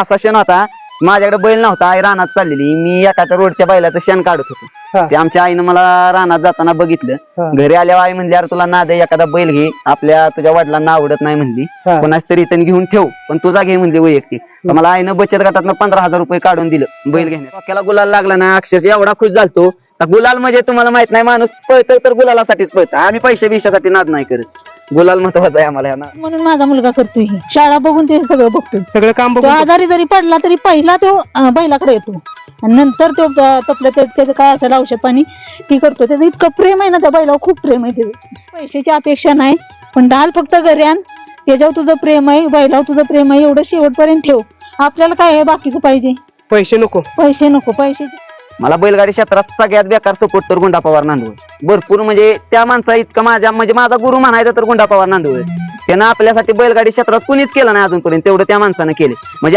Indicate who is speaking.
Speaker 1: असा क्षण होता माझ्याकडे बैल नव्हता आई रानात चाललेली. मी एखाद्या रोडच्या बैलाचं शेण काढत होतो. ते आमच्या आईनं मला रानात जाताना. बघितलं. घरी आल्यावर आई म्हणली अरे तुला नाद एखादा बैल घे. आपल्या तुझ्या वडिलांना आवडत नाही म्हणली. कोणाच तरी इथं घेऊन ठेव. पण तुझा घे म्हणली वैयक्तिक. मला आईनं बचत गटातनं पंधरा हजार रुपये काढून दिलं बैल घेणे डोक्याला गुलाल लागला ना अक्षरशः एवढा खुश झालतो. गुलाल म्हणजे तुम्हाला माहीत नाही माणूस पळतोय तर गुलालासाठीच पळतं आम्ही पैसे बिशासाठी नाद नाही करत. गुलाल महत्त्वाचा आहे आम्हाला नाद
Speaker 2: म्हणून माझा मुलगा करतोय हे. शाळा बघून ते सगळं बघतोय.
Speaker 3: सगळं काम
Speaker 2: तो
Speaker 3: बघून
Speaker 2: आजारी जरी पडला तरी पहिला तो अं, बैलाकडे येतो. आणि नंतर तो अं, तपलं त्याचं काय असेल औषध पाणी ती करतो त्याचं इतकं प्रेम आहे ना त्या बैलावर खूप प्रेम आहे त्याचं पैशाची अपेक्षा नाही. पण ढाल फक्त घरी आण त्याच्यावर तुझं प्रेम आहे बैलावर तुझं प्रेम आहे. एवढं शेवटपर्यंत ठेव. आपल्याला काय आहे बाकीचं पाहिजे?
Speaker 3: पैसे नको.
Speaker 2: पैसे नको. पैशाचे
Speaker 1: मला बैलगाडी क्षेत्रात सगळ्यात बेकार सपोर्ट तर गुंडा पवार नांदवळ भरपूर म्हणजे त्या माणसा इतकं माझ्या म्हणजे माझा गुरु म्हणायचा तर गुंडा पवार नांदवळ त्यानं आपल्यासाठी बैलगाडी क्षेत्रात कुणीच केलं नाही अजूनपर्यंत तेवढं त्या माणसानं केले. म्हणजे